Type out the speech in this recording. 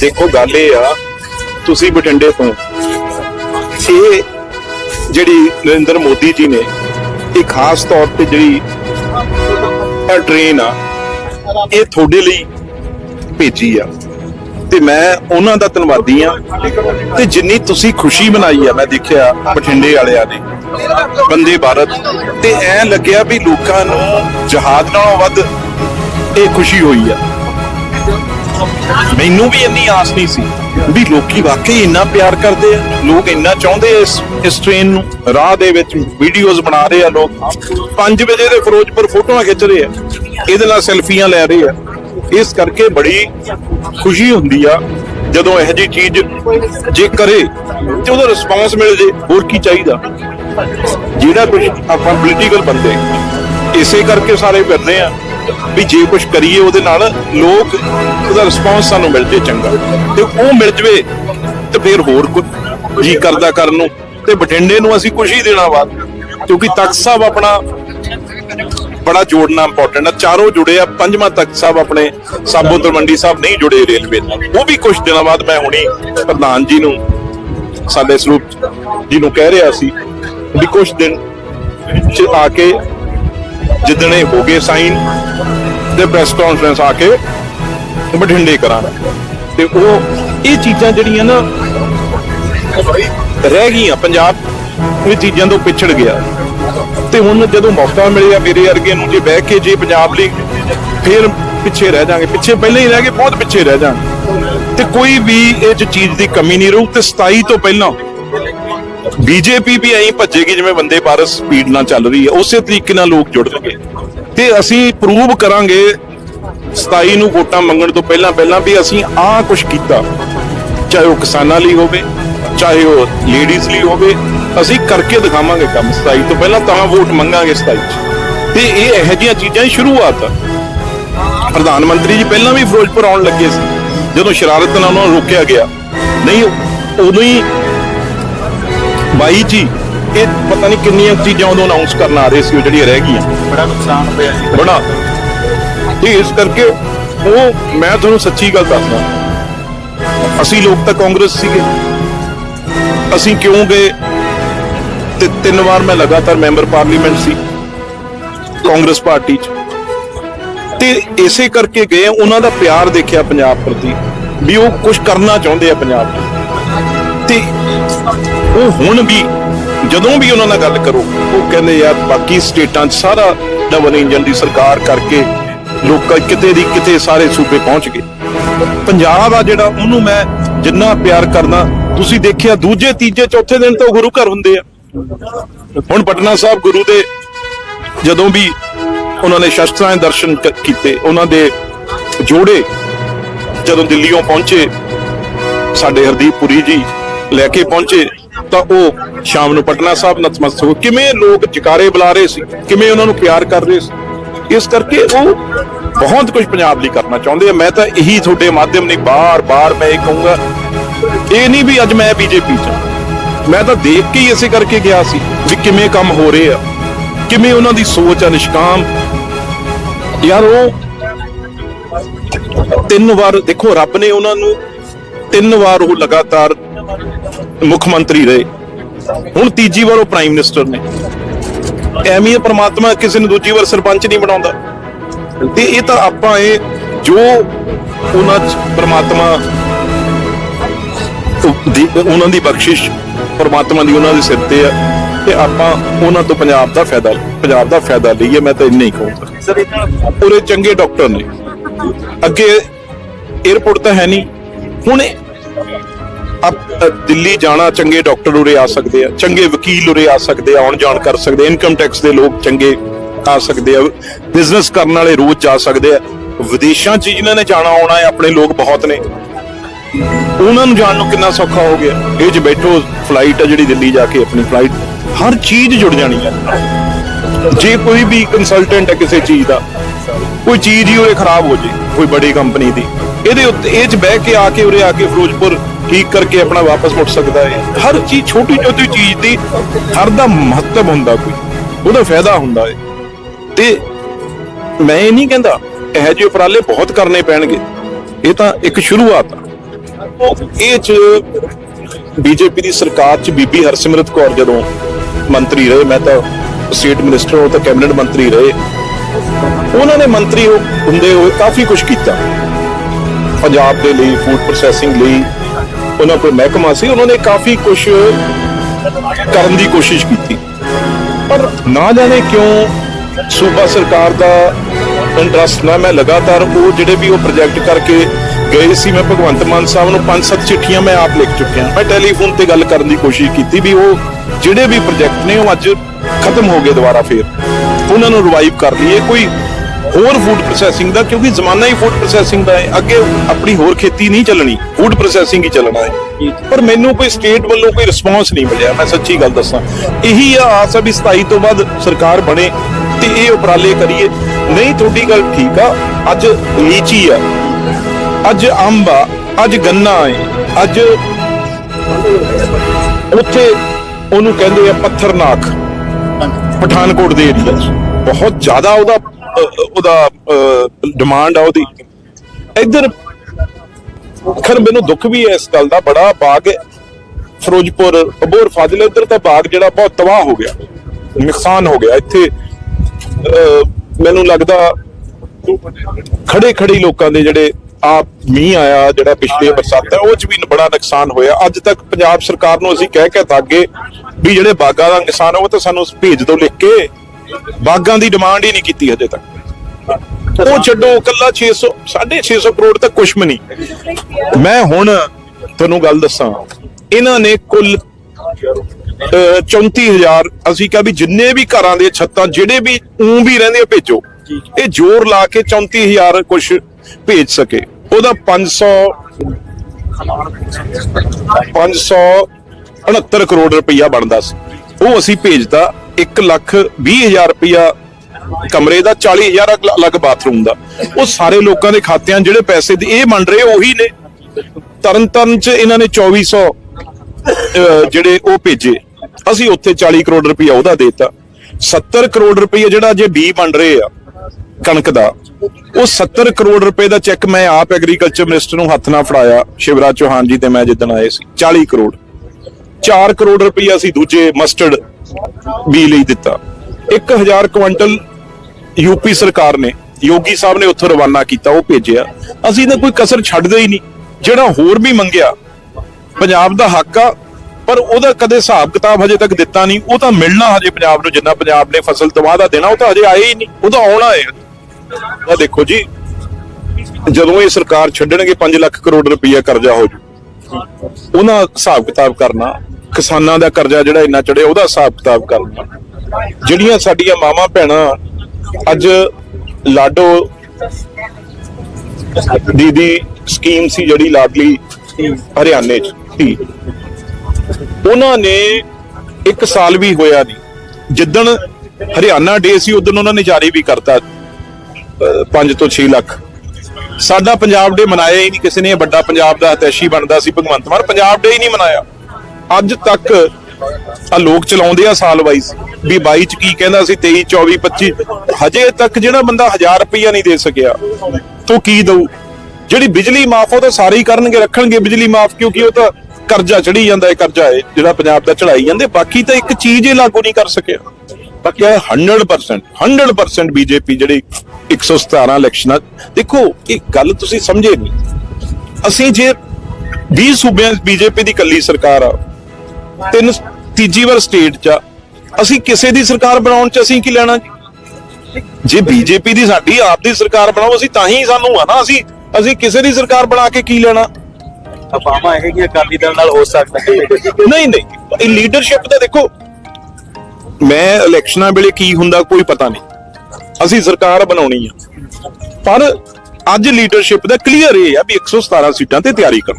ਦੇਖੋ ਗੱਲ ਇਹ ਆ, ਤੁਸੀਂ ਬਠਿੰਡੇ ਤੋਂ। ਇਹ ਜਿਹੜੀ ਨਰਿੰਦਰ ਮੋਦੀ ਜੀ ਨੇ, ਇਹ ਖਾਸ ਤੌਰ ਤੇ ਜਿਹੜੀ ਟ੍ਰੇਨ ਆ, ਇਹ ਤੁਹਾਡੇ ਲਈ ਭੇਜੀ ਆ। ਤੇ ਮੈਂ ਉਹਨਾਂ ਦਾ ਧੰਨਵਾਦੀ ਆ। ਤੇ ਜਿੰਨੀ ਤੁਸੀਂ ਖੁਸ਼ੀ ਮਨਾਈ ਆ, ਮੈਂ ਦੇਖਿਆ ਬਠਿੰਡੇ ਵਾਲਿਆਂ ਨੇ। ਬੰਦੇ ਭਾਰਤ। ਤੇ ਐ ਲੱਗਿਆ ਵੀ ਲੋਕਾਂ ਨੂੰ ਜਹਾਜ਼ ਨਾਲੋਂ ਵੱਧ ਇਹ ਖੁਸ਼ੀ ਹੋਈ ਆ। ਮੈਨੂੰ ਵੀ ਇੰਨੀ ਆਸ ਨਹੀਂ ਸੀ ਵੀ ਲੋਕੀ ਵਾਕਈ ਇੰਨਾ ਪਿਆਰ ਕਰਦੇ ਆ, ਲੋਕ ਇੰਨਾ ਚਾਹੁੰਦੇ ਆ ਇਸ ਇਸ ਟ੍ਰੇਨ ਨੂੰ। ਰਾਹ ਦੇ ਵਿੱਚ ਵੀਡੀਓਜ਼ ਬਣਾ ਰਹੇ ਆ ਲੋਕ। 5 ਵਜੇ ਦੇ ਫਿਰੋਜ਼ਪੁਰ ਫੋਟੋਆਂ ਖਿੱਚ ਰਹੇ ਆ। ਇਹਦੇ ਨਾਲ ਸੈਲਫੀਆਂ ਲੈ ਰਹੇ ਆ। ਇਸ ਕਰਕੇ ਬੜੀ ਖੁਸ਼ੀ ਹੁੰਦੀ ਆ, ਜਦੋਂ ਇਹੋ ਜਿਹੀ ਚੀਜ਼ ਜੇ ਕਰੇ ਤੇ ਉਹਦਾ ਰਿਸਪਾਂਸ ਮਿਲ ਜੇ, ਹੋਰ ਕੀ ਚਾਹੀਦਾ? ਜਿਹੜਾ ਕੁਝ ਆਪਾਂ ਪੋਲੀਟੀਕਲ ਬੰਦੇ ਇਸੇ ਕਰਕੇ ਸਾਰੇ ਫਿਰਦੇ ਆ ਵੀ ਜੇ ਕੁਝ ਕਰੀਏ ਉਹਦੇ ਨਾਲ ਲੋਕ ਉਹਦਾ ਰਿਸਪਾਂਸ ਸਾਨੂੰ ਮਿਲ ਜੇ ਚੰਗਾ। ਤੇ ਉਹ ਮਿਲ ਜਵੇ ਤੇ ਫਿਰ ਹੋਰ ਕੁਝ ਜੀ ਕਰਦਾ ਕਰਨ ਨੂੰ। ਤੇ ਬਠਿੰਡੇ ਨੂੰ ਅਸੀਂ ਖੁਸ਼ੀ ਦੇਣਾ ਬਾਅਦ। ਕਿਉਂਕਿ ਤਖਤ ਸਾਹਿਬ ਆਪਣਾ ਬੜਾ ਜੋੜਨਾ ਇੰਪੋਰਟੈਂਟ ਆ। ਚਾਰੋਂ ਜੁੜੇ ਆ, ਪੰਜਵਾਂ ਤਖਤ ਸਾਹਿਬ ਆਪਣੇ ਸਾਬੋ ਤਲਵੰਡੀ ਸਾਹਿਬ ਨਹੀਂ ਜੁੜੇ ਰੇਲਵੇ ਨਾਲ ਉਹ ਵੀ ਕੁਝ ਦਿਨਾਂ ਬਾਅਦ ਮੈਂ ਹੁਣੀ ਪ੍ਰਧਾਨ ਜੀ ਨੂੰ, ਸਾਡੇ ਸਰੂਪ ਜੀ ਨੂੰ ਕਹਿ ਰਿਹਾ ਸੀ ਵੀ ਕੁਝ ਦਿਨ ਚ ਆ ਕੇ ਜਿੱਦਣੇ ਹੋ ਗਏ ਸਾਈਨ ਤੇ ਪ੍ਰੈਸ ਕਾਨਫਰੰਸ ਆ ਕੇ ਬਠਿੰਡੇ ਕਰਾਂਗੇ। ਤੇ ਉਹ ਇਹ ਚੀਜ਼ਾਂ ਜਿਹੜੀਆਂ ਨਾ, ਰਹਿ ਗਈਆਂ ਪੰਜਾਬ, ਇਹ ਚੀਜ਼ਾਂ ਤੋਂ ਪਿਛੜ ਗਿਆ। ਤੇ ਹੁਣ ਜਦੋਂ ਮੌਕਾ ਮਿਲਿਆ ਮੇਰੇ ਵਰਗੇ ਨੂੰ, ਜੇ ਬਹਿ ਕੇ ਜੇ ਪੰਜਾਬ ਲਈ ਫੇਰ ਪਿੱਛੇ ਰਹਿ ਜਾਾਂਗੇ। ਪਿੱਛੇ ਪਹਿਲਾਂ ਹੀ ਰਹਿ ਗਏ, ਬਹੁਤ ਪਿੱਛੇ ਰਹਿ ਜਾਾਂਗੇ ਤੇ ਕੋਈ ਵੀ ਇਹ ਚੀਜ਼ ਦੀ ਕਮੀ ਨਹੀਂ ਰਹੂ। ਤੇ 27 ਤੋਂ ਪਹਿਲਾਂ ਬੀਜੇਪੀ ਵੀ ਐਂ ਭੱਜੇਗੀ ਜਿਵੇਂ ਬੰਦੇ ਭਾਰਤ ਸਪੀਡ ਨਾਲ ਚੱਲ ਰਹੀ ਹੈ। ਉਸੇ ਤਰੀਕੇ ਨਾਲ ਲੋਕ ਜੁੜਨਗੇ ਤੇ ਅਸੀਂ ਪ੍ਰੂਵ ਕਰਾਂਗੇ 27 ਨੂੰ ਵੋਟਾਂ ਮੰਗਣ ਤੋਂ ਪਹਿਲਾਂ ਪਹਿਲਾਂ ਵੀ ਅਸੀਂ ਆਹ ਕੁਝ ਕੀਤਾ। ਚਾਹੇ ਉਹ ਕਿਸਾਨਾਂ ਲਈ ਹੋਵੇ ਚਾਹੇ ਉਹ ਲੇਡੀਜ਼ ਲਈ ਹੋਵੇ ਅਸੀਂ ਕਰਕੇ ਦਿਖਾਵਾਂਗੇ ਕੰਮ 27 ਤੋਂ ਪਹਿਲਾਂ ਤਾਂ ਵੋਟ ਮੰਗਾਂਗੇ 27 ਚ। ਤੇ ਇਹ ਇਹੋ ਜਿਹੀਆਂ ਚੀਜ਼ਾਂ ਦੀ ਸ਼ੁਰੂਆਤ ਆ। ਪ੍ਰਧਾਨ ਮੰਤਰੀ ਜੀ ਪਹਿਲਾਂ ਵੀ ਫਿਰੋਜ਼ਪੁਰ ਆਉਣ ਲੱਗੇ ਸੀ। ਜਦੋਂ ਸ਼ਰਾਰਤ ਨਾਲ ਉਹਨਾਂ ਨੂੰ ਰੋਕਿਆ ਗਿਆ। ਨਹੀਂ ਉਦੋਂ ਹੀ 22 ਜੀ ਇਹ ਪਤਾ ਨਹੀਂ ਕਿੰਨੀਆਂ ਚੀਜ਼ਾਂ ਉਦੋਂ ਅਨਾਉਂਸ ਕਰਨ ਆ ਰਹੇ ਸੀ ਉਹ ਜਿਹੜੀਆਂ ਰਹਿ ਗਈਆਂ। ਬੜਾ ਨੁਕਸਾਨ ਹੋਇਆ ਜੀ ਬੜਾ। ਤੇ ਇਸ ਕਰਕੇ ਉਹ, ਮੈਂ ਤੁਹਾਨੂੰ ਸੱਚੀ ਗੱਲ ਦੱਸਦਾ। ਅਸੀਂ ਲੋਕ ਤਾਂ ਕਾਂਗਰਸ ਸੀਗੇ। ਅਸੀਂ ਕਿਉਂ ਗਏ? ਤੇ ਤਿੰਨ ਵਾਰ ਮੈਂ ਲਗਾਤਾਰ ਮੈਂਬਰ ਪਾਰਲੀਮੈਂਟ ਸੀ, ਕਾਂਗਰਸ ਪਾਰਟੀ 'ਚ। ਤੇ ਇਸੇ ਕਰਕੇ ਗਏ, ਉਹਨਾਂ ਦਾ ਪਿਆਰ ਦੇਖਿਆ ਪੰਜਾਬ ਪ੍ਰਤੀ, ਵੀ ਉਹ ਕੁਝ ਕਰਨਾ ਚਾਹੁੰਦੇ ਆ ਪੰਜਾਬ ਲਈ ਤੇ ਉਹ ਹੁਣ ਵੀ, ਜਦੋਂ ਵੀ ਉਹਨਾਂ ਨਾਲ ਗੱਲ ਕਰੋ, ਉਹ ਕਹਿੰਦੇ ਯਾਰ ਬਾਕੀ ਸਟੇਟਾਂ 'ਚ ਸਾਰਾ ਡਬਲ ਇੰਜਨ ਦੀ ਸਰਕਾਰ ਕਰਕੇ ਲੋਕ ਕਿਤੇ ਦੀ ਕਿਤੇ ਸਾਰੇ ਸੂਬੇ ਪਹੁੰਚ ਗਏ। ਪੰਜਾਬ ਆ ਜਿਹੜਾ, ਉਹਨੂੰ ਮੈਂ ਜਿੰਨਾ ਪਿਆਰ ਕਰਨਾ, ਤੁਸੀਂ ਦੇਖਿਆ ਦੂਜੇ, ਤੀਜੇ, ਚੌਥੇ ਦਿਨ ਤੋਂ ਗੁਰੂ ਘਰ ਹੁੰਦੇ ਆ। ਹੁਣ ਪਟਨਾ ਸਾਹਿਬ ਗੁਰੂ ਦੇ ਜਦੋਂ ਵੀ ਉਹਨਾਂ ਨੇ ਸ਼ਸਤਰਾਂ ਦੇ ਦਰਸ਼ਨ ਕੀਤੇ, ਉਹਨਾਂ ਦੇ ਜੋੜੇ ਜਦੋਂ ਦਿੱਲੀੋਂ ਪਹੁੰਚੇ, ਸਾਡੇ ਹਰਦੀਪ ਪੁਰੀ ਜੀ ਲੈ ਕੇ ਪਹੁੰਚੇ, ਤਾਂ ਉਹ ਸ਼ਾਮ ਨੂੰ ਪਟਨਾ ਸਾਹਿਬ ਨਤਮਸਤਕ ਹੋ ਕਿਵੇਂ ਲੋਕ ਜਕਾਰੇ ਬੁਲਾ ਰਹੇ ਸੀ, ਕਿਵੇਂ ਉਹਨਾਂ ਨੂੰ ਪਿਆਰ ਕਰ ਰਹੇ ਸੀ। ਇਸ ਕਰਕੇ ਉਹ ਬਹੁਤ ਕੁਝ ਪੰਜਾਬ ਲਈ ਕਰਨਾ ਚਾਹੁੰਦੇ ਆ। ਮੈਂ ਤਾਂ ਇਹੀ ਤੁਹਾਡੇ ਮਾਧਿਅਮ ਨੇ ਬਾਰ-ਬਾਰ ਮੈਂ ਇਹ ਕਹੂੰਗਾ, ਇਹ ਨਹੀਂ ਵੀ ਅੱਜ ਮੈਂ ਬੀਜੇਪੀ ਚ ਮੈਂ ਤਾਂ ਦੇਖ ਕੇ ਹੀ ਇਸੇ ਕਰਕੇ ਗਿਆ ਸੀ ਵੀ ਕਿਵੇਂ ਕੰਮ ਹੋ ਰਹੇ ਆ, ਕਿਵੇਂ ਉਹਨਾਂ ਦੀ ਸੋਚ ਆ ਨਿਸ਼ਕਾਮ। ਯਾਰ ਉਹ ਤਿੰਨ ਵਾਰ, ਦੇਖੋ ਰੱਬ ਨੇ ਉਹਨਾਂ ਨੂੰ ਤਿੰਨ ਵਾਰ ਉਹ ਲਗਾਤਾਰ ਮੁੱਖ ਮੰਤਰੀ ਰਹੇ। ਹੁਣ ਤੀਜੀ ਵਾਰ ਉਹ ਪ੍ਰਾਈਮ ਮਿਨਿਸਟਰ ਨੇ। ਐਵੇਂ ਹੀ ਪ੍ਰਮਾਤਮਾ ਕਿਸੇ ਨੂੰ ਦੂਜੀ ਵਾਰ ਸਰਪੰਚ ਨਹੀਂ ਬਣਾਉਂਦਾ। ਤੇ ਇਹ ਤਾਂ ਆਪਾਂ ਇਹ ਜੋ ਉਹਨਾਂ ਚ ਪ੍ਰਮਾਤਮਾ ਦੀ ਉਹਨਾਂ ਦੀ ਬਖਸ਼ਿਸ਼ ਪ੍ਰਮਾਤਮਾ ਦੀ ਉਹਨਾਂ ਦੇ ਸਿਰ ਤੇ ਆ ਤੇ ਆਪਾਂ ਉਹਨਾਂ ਤੋਂ ਪੰਜਾਬ ਦਾ ਫਾਇਦਾ ਪੰਜਾਬ ਦਾ ਫਾਇਦਾ ਲਈਏ ਮੈਂ ਤਾਂ ਇੰਨਾ ਹੀ ਕਹੂੰਗਾ। ਸਰ ਪੂਰੇ ਚੰਗੇ ਡਾਕਟਰ ਨੇ। ਅੱਗੇ 에어ਪੋਰਟ ਤਾਂ ਹੈ ਨਹੀਂ। ਹੁਣ ਅ, ਦਿੱਲੀ ਜਾਣਾ ਚੰਗੇ ਡਾਕਟਰ ਉਰੇ ਆ ਸਕਦੇ ਆ ਚੰਗੇ ਵਕੀਲ ਉਰੇ ਆ ਸਕਦੇ ਆ ਆਉਣ ਜਾਣ ਕਰ ਸਕਦੇ ਇਨਕਮ ਟੈਕਸ ਦੇ ਲੋਕ ਚੰਗੇ ਆ ਸਕਦੇ ਆ ਬਿਜ਼ਨਸ ਕਰਨ ਵਾਲੇ ਰੋਜ਼ ਜਾ ਸਕਦੇ ਆ। ਵਿਦੇਸ਼ਾਂ 'ਚ ਜਿਨ੍ਹਾਂ ਨੇ ਜਾਣਾ, ਆਉਣਾ ਹੈ, ਆਪਣੇ ਲੋਕ ਬਹੁਤ ਨੇ। ਉਹਨਾਂ ਨੂੰ ਜਾਣ ਨੂੰ ਕਿੰਨਾ ਸੌਖਾ ਹੋ ਗਿਆ। ਇਹ 'ਚ ਬੈਠੋ ਫਲਾਈਟ ਆ ਜਿਹੜੀ ਦਿੱਲੀ ਜਾ ਕੇ, ਆਪਣੀ ਫਲਾਈਟ ਹਰ ਚੀਜ਼ ਜੁੜ ਜਾਣੀ ਹੈ ਜੇ ਕੋਈ ਵੀ ਕੰਸਲਟੈਂਟ ਹੈ ਕਿਸੇ ਚੀਜ਼ ਦਾ, ਕੋਈ ਚੀਜ਼ ਹੀ ਉਰੇ ਖਰਾਬ ਹੋ ਜੇ, ਕੋਈ ਬੜੀ ਕੰਪਨੀ ਦੀ। ਇਹਦੇ ਉੱਤੇ ਇਹ ਚ ਬਹਿ ਕੇ ਆ ਕੇ, ਉਰੇ ਆ ਕੇ ਫਿਰੋਜ਼ਪੁਰ ਠੀਕ ਕਰਕੇ ਆਪਣਾ ਵਾਪਸ ਮੁੜ ਸਕਦਾ ਹੈ। ਹਰ ਚੀਜ਼ ਛੋਟੀ ਛੋਟੀ ਚੀਜ਼ ਦੀ ਹਰ ਦਾ ਮਹੱਤਵ ਹੁੰਦਾ ਕੋਈ, ਉਹਦਾ ਫਾਇਦਾ ਹੁੰਦਾ ਹੈ। ਤੇ ਮੈਂ ਇਹ ਨਹੀਂ ਕਹਿੰਦਾ ਇਹੋ ਜਿਹੇ ਉਪਰਾਲੇ ਬਹੁਤ ਕਰਨੇ ਪੈਣਗੇ। ਇਹ ਤਾਂ ਇੱਕ ਸ਼ੁਰੂਆਤ ਆ। ਇਹ ਚ ਬੀਜੇਪੀ ਦੀ ਸਰਕਾਰ ਚ ਬੀਬੀ ਹਰਸਿਮਰਤ ਕੌਰ ਜਦੋਂ ਮੰਤਰੀ ਰਹੇ, ਮੈਂ ਤਾਂ ਸਟੇਟ ਮਿਨਿਸਟਰ ਉਹ ਤਾਂ ਕੈਬਨਿਟ ਮੰਤਰੀ ਰਹੇ, ਉਹਨਾਂ ਨੇ ਮੰਤਰੀ ਹੋ- ਹੁੰਦੇ ਹੋਏ ਕਾਫੀ ਕੁਝ ਕੀਤਾ। ਪੰਜਾਬ ਦੇ ਲਈ ਫੂਡ ਪ੍ਰੋਸੈਸਿੰਗ ਲਈ, ਉਹਨਾਂ ਕੋਲ ਮਹਿਕਮਾ ਸੀ, ਉਹਨਾਂ ਨੇ ਕਾਫੀ ਕੁਝ ਕਰਨ ਦੀ ਕੋਸ਼ਿਸ਼ ਕੀਤੀ। ਪਰ ਨਾ ਜਾਣੇ ਕਿਉਂ ਸੂਬਾ ਸਰਕਾਰ ਦਾ ਇੰਟਰਸਟ ਨਾ, ਮੈਂ ਲਗਾਤਾਰ ਉਹ ਜਿਹੜੇ ਵੀ ਉਹ ਪ੍ਰੋਜੈਕਟ ਕਰਕੇ ਗਏ ਸੀ, ਮੈਂ ਭਗਵੰਤ ਮਾਨ ਸਾਹਿਬ ਨੂੰ ਪੰਜ ਸੱਤ ਚਿੱਠੀਆਂ ਮੈਂ ਆਪ ਲਿਖ ਚੁੱਕਿਆ। ਮੈਂ ਟੈਲੀਫੋਨ ਤੇ ਗੱਲ ਕਰਨ ਦੀ ਕੋਸ਼ਿਸ਼ ਕੀਤੀ ਵੀ ਉਹ ਜਿਹੜੇ ਵੀ ਪ੍ਰੋਜੈਕਟ ਨੇ, ਉਹ ਅੱਜ ਖਤਮ ਹੋ ਗਏ ਦੁਬਾਰਾ ਫੇਰ। ਉਹਨਾਂ ਨੂੰ ਰਿਵਾਈਵ ਕਰ ਲਈਏ। ਕੋਈ ਹੋਰ ਫੂਡ ਪ੍ਰੋਸੈਸਿੰਗ ਦਾ, ਕਿਉਂਕਿ ਜ਼ਮਾਨਾ ਹੀ ਫੂਡ ਪ੍ਰੋਸੈਸਿੰਗ ਦਾ ਹੈ। ਅੱਗੇ ਆਪਣੀ ਹੋਰ ਖੇਤੀ ਨਹੀਂ ਚੱਲਣੀ ਫੂਡ ਪ੍ਰੋਸੈਸਿੰਗ ਹੀ ਚੱਲਣਾ ਹੈ। ਪਰ ਮੈਨੂੰ ਕੋਈ ਸਟੇਟ ਵੱਲੋਂ ਕੋਈ ਰਿਸਪੌਂਸ ਨਹੀਂ ਮਿਲਿਆ। ਮੈਂ ਸੱਚੀ ਗੱਲ ਦੱਸਾਂ। ਇਹੀ ਆਸ ਹੈ ਵੀ 27 ਤੋਂ ਬਾਅਦ ਸਰਕਾਰ ਬਣੇ। ਤੇ ਇਹ ਉਪਰਾਲੇ ਕਰੀਏ। ਨਹੀਂ, ਤੁਹਾਡੀ ਗੱਲ ਠੀਕ ਆ। ਅੱਜ ਲੀਚੀ ਆ। ਅੱਜ ਅੰਬ ਆ। ਅੱਜ ਗੰਨਾ ਹੈ ਅੱਜ ਉੱਥੇ ਉਹਨੂੰ ਕਹਿੰਦੇ ਆ ਪੱਥਰਨਾਕ। ਪਠਾਨਕੋਟ ਦੇ ਏਰੀਆ ਬਹੁਤ ਜ਼ਿਆਦਾ ਉਹਦਾ ਉਹਦਾ ਡਿਮਾਂਡ ਆ ਉਹਦੀ। ਇੱਧਰ ਖਰ, ਮੈਨੂੰ ਦੁੱਖ ਵੀ ਹੈ ਇਸ ਗੱਲ ਦਾ। ਬੜਾ ਬਾਗ ਫਿਰੋਜ਼ਪੁਰ ਅਬੋਰ ਫਾਜ਼ਿਲ। ਇੱਧਰ ਤਾਂ ਬਾਗ ਜਿਹੜਾ ਬਹੁਤ ਤਬਾਹ ਹੋ ਗਿਆ। ਨੁਕਸਾਨ ਹੋ ਗਿਆ। ਇੱਥੇ ਮੈਨੂੰ ਲੱਗਦਾ ਖੜੇ ਖੜੇ ਲੋਕਾਂ ਦੇ ਜਿਹੜੇ ਆ ਮੀਂਹ ਆਇਆ, ਜਿਹੜਾ ਪਿਛਲੇ ਬਰਸਾਤ ਹੈ, ਉਹ ਚ ਵੀ ਬੜਾ ਨੁਕਸਾਨ ਹੋਇਆ। ਅੱਜ ਤੱਕ ਪੰਜਾਬ ਸਰਕਾਰ ਨੂੰ ਅਸੀਂ ਕਹਿ ਕੇ ਥੱਕੇ ਵੀ ਜਿਹੜੇ ਬਾਗਾਂ ਦਾ ਨੁਕਸਾਨ ਉਹ ਤਾਂ ਸਾਨੂੰ ਭੇਜ ਦਿਓ ਲਿਖ ਕੇ ਬਾਗਾਂ ਦੀ ਡਿਮਾਂਡ ਹੀ ਨਹੀਂ ਕੀਤੀ ਹਜੇ ਤੱਕ। ਉਹ ਛੱਡੋ ਕੱਲਾ 600 650 ਕਰੋੜ ਤਾਂ ਕੁਛ ਵੀ ਨਹੀਂ। ਮੈਂ ਹੁਣ ਤੁਹਾਨੂੰ ਗੱਲ ਦੱਸਾਂ। ਇਹਨਾਂ ਨੇ ਕੁੱਲ 34000 ਅਸੀਂ ਕਿਹਾ ਵੀ ਜਿੰਨੇ ਵੀ ਘਰਾਂ ਦੇ ਛੱਤਾਂ ਜਿਹੜੇ ਵੀ ਉਂ ਵੀ ਰਹਿੰਦੇ ਆ ਭੇਜੋ। ਇਹ ਜ਼ੋਰ ਲਾ ਕੇ 34000 ਕੁਛ ਭੇਜ ਸਕੇ। ਉਹਦਾ 500 569 ਕਰੋੜ ਰੁਪਈਆ ਬਣਦਾ ਸੀ। ਉਹ ਅਸੀਂ ਭੇਜਦਾ 1 ਲੱਖ 20000 ਰੁਪਈਆ ਕਮਰੇ ਦਾ 40000 ਅਗ- ਅਲੱਗ ਬਾਥਰੂਮ ਦਾ। ਉਹ ਸਾਰੇ ਲੋਕਾਂ ਦੇ ਖਾਤਿਆਂ ਜਿਹੜੇ ਪੈਸੇ ਦੀ ਇਹ ਬਣ ਰਹੇ ਉਹੀ ਨੇ। ਤਰਨ ਤਾਰਨ ਚ ਇਹਨਾਂ ਨੇ 2400 ਅਹ, ਜਿਹੜੇ ਉਹ ਭੇਜੇ। ਅਸੀਂ ਉੱਥੇ 40 ਕਰੋੜ ਰੁਪਈਆ ਉਹਦਾ ਦੇਤਾ। 70 ਕਰੋੜ ਰੁਪਈਆ ਜਿਹੜਾ ਜੇ ਬੀ ਬਣ ਰਹੇ ਆ, ਕਣਕ ਦਾ, ਉਹ 70 ਕਰੋੜ ਰੁਪਏ ਦਾ ਚੈੱਕ ਮੈਂ ਆਪ ਐਗਰੀਕਲਚਰ ਮਿਨਿਸਟਰ ਨੂੰ ਹੱਥ ਨਾਲ ਫੜਾਇਆ, ਸ਼ਿਵਰਾਜ ਚੌਹਾਨ ਜੀ ਤੇ ਮੈਂ ਜਿੱਦਣ ਆਏ ਸੀ 40 ਕਰੋੜ। 4 ਕਰੋੜ ਰੁਪਈਆ ਅਸੀਂ ਦੂਜੇ ਮਸਟਰਡ ਬੀ ਲਈ ਦਿੱਤਾ। 1000 ਕੁਇੰਟਲ ਯੂਪੀ ਸਰਕਾਰ ਨੇ, ਯੋਗੀ ਸਾਹਿਬ ਨੇ ਉੱਥੋਂ ਰਵਾਨਾ ਕੀਤਾ, ਉਹ ਭੇਜਿਆ। ਅਸੀਂ ਤਾਂ ਕੋਈ ਕਸਰ ਛੱਡਦੇ ਹੀ ਨਹੀਂ। ਜਿਹੜਾ ਹੋਰ ਵੀ ਮੰਗਿਆ, ਪੰਜਾਬ ਦਾ ਹੱਕ ਆ ਪਰ ਉਹਦਾ ਕਦੇ ਹਿਸਾਬ ਕਿਤਾਬ ਹਜੇ ਤੱਕ ਦਿੱਤਾ ਨਹੀਂ, ਉਹ ਤਾਂ ਮਿਲਣਾ ਹਜੇ ਪੰਜਾਬ ਨੂੰ, ਜਿੰਨਾ ਪੰਜਾਬ ਨੇ ਫਸਲ ਤਬਾਹ ਦਾ ਦੇਣਾ, ਉਹ ਤਾਂ ਹਜੇ ਆਏ ਹੀ ਨਹੀਂ, ਉਹ ਤਾਂ ਆਉਣਾ ਹੈ। ਆ ਦੇਖੋ ਜੀ, ਜਦੋਂ ਇਹ ਸਰਕਾਰ ਛੱਡਣਗੇ 5 ਲੱਖ ਕਰੋੜ ਰੁਪਈਆ ਕਰਜ਼ਾ ਹੋ ਜੂ। ਉਹਨਾਂ ਹਿਸਾਬ ਕਿਤਾਬ ਕਰਨਾ, ਕਿਸਾਨਾਂ ਦਾ ਕਰਜ਼ਾ ਜਿਹੜਾ ਇੰਨਾ ਚੜਿਆ, ਉਹਦਾ ਹਿਸਾਬ ਕਿਤਾਬ ਕਰਨਾ। ਜਿਹੜੀਆਂ ਸਾਡੀਆਂ ਮਾਵਾਂ ਭੈਣਾਂ, ਅੱਜ ਲਾਡੋ ਦੀਦੀ ਸਕੀਮ ਸੀ ਜਿਹੜੀ ਲਾਡਲੀ ਹਰਿਆਣੇ ਚ ਸੀ। ਉਹਨਾਂ ਨੇ ਇੱਕ ਸਾਲ ਵੀ ਹੋਇਆ ਨਹੀਂ। ਜਿੱਦਣ ਹਰਿਆਣਾ ਡੇ ਸੀ, ਉਦੋਂ ਉਹਨਾਂ ਨੇ ਜਾਰੀ ਵੀ ਕਰਤਾ 5 ਤੋਂ 6 ਲੱਖ। ਸਾਡਾ ਪੰਜਾਬ ਡੇ ਮਨਾਇਆ ਹੀ ਨਹੀਂ, ਕਿਸੇ ਨੇ ਵੱਡਾ ਪੰਜਾਬ ਦਾ ਹਤੈਸ਼ੀ ਬਣਦਾ ਸੀ, ਭਗਵੰਤ ਮਾਨ ਪੰਜਾਬ ਡੇ ਹੀ ਨਹੀਂ ਮਨਾਇਆ। ਅੱਜ ਤੱਕ ਆ ਲੋਕ ਚਲਾਉਂਦੇ ਆ ਸਾਲ ਵਾਈਜ਼, ਵੀ 22 ਚ ਕੀ ਕਹਿੰਦਾ ਸੀ 23 24 25 ਹਜੇ ਤੱਕ ਜਿਹੜਾ ਬੰਦਾ 1000 ਰੁਪਈਆ ਨਹੀਂ ਦੇ ਸਕਿਆ, ਤੋ ਕੀ ਦਊ? ਜਿਹੜੀ ਬਿਜਲੀ ਮਾਫ ਉਹ ਤਾਂ ਸਾਰੇ ਹੀ ਕਰਨਗੇ, ਰੱਖਣਗੇ ਬਿਜਲੀ ਮਾਫ, ਕਿਉਂਕਿ ਉਹ ਤਾਂ ਕਰਜ਼ਾ ਚੜੀ ਜਾਂਦਾ ਹੈ ਕਰਜ਼ਾ ਹੈ ਜਿਹੜਾ ਪੰਜਾਬ ਦਾ ਚੜਾਈ ਜਾਂਦੇ ਬਾਕੀ ਤਾਂ ਇੱਕ ਚੀਜ਼ ਹੀ ਲਾਗੂ ਨਹੀਂ ਕਰ ਸਕਿਆ। ਬਾਕੀ ਇਹ 100% 100% ਬੀਜੇਪੀ ਜਿਹੜੀ 117 ਇਲੈਕਸ਼ਨਾਂ ਦੇਖੋ ਇਹ ਗੱਲ ਤੁਸੀਂ ਸਮਝੇ ਨਹੀਂ। ਅਸੀਂ ਜੇ 20 ਸੂਬਿਆਂ ਬੀਜੇਪੀ ਦੀ ਕੱਲੀ ਸਰਕਾਰ ਆ ਤਿੰਨ ਤੀਜੀ ਵਾਰ ਸਟੇਟ 'ਚ ਆ, ਅਸੀਂ ਕਿਸੇ ਦੀ ਸਰਕਾਰ ਬਣਾਉਣ 'ਚ ਅਸੀਂ ਕੀ ਲੈਣਾ ਜੇ ਬੀਜੇਪੀ ਦੀ ਸਾਡੀ ਆਪ ਦੀ ਸਰਕਾਰ ਬਣਾਓ ਅਸੀਂ ਤਾਂ ਹੀ ਸਾਨੂੰ ਆ ਨਾ ਅਸੀਂ ਅਸੀਂ ਕਿਸੇ ਦੀ ਸਰਕਾਰ ਬਣਾ ਕੇ ਕੀ ਲੈਣਾ? ਅਫਵਾਹਾਂ ਹੈ ਅਕਾਲੀ ਦਲ ਨਾਲ ਹੋ ਸਕਦਾ ਨਹੀਂ ਨਹੀਂ। ਇਹ ਲੀਡਰਸ਼ਿਪ ਤਾਂ ਦੇਖੋ, ਮੈਂ ਇਲੈਕਸ਼ਨਾਂ ਵੇਲੇ ਕੀ ਹੁੰਦਾ ਕੋਈ ਪਤਾ ਨਹੀਂ। ਅਸੀਂ ਸਰਕਾਰ ਬਣਾਉਣੀ ਆ। ਪਰ ਅੱਜ ਲੀਡਰਸ਼ਿਪ ਦਾ ਕਲੀਅਰ ਇਹ ਆ ਵੀ 117 ਸੀਟਾਂ ਤੇ ਤਿਆਰੀ ਕਰੋ।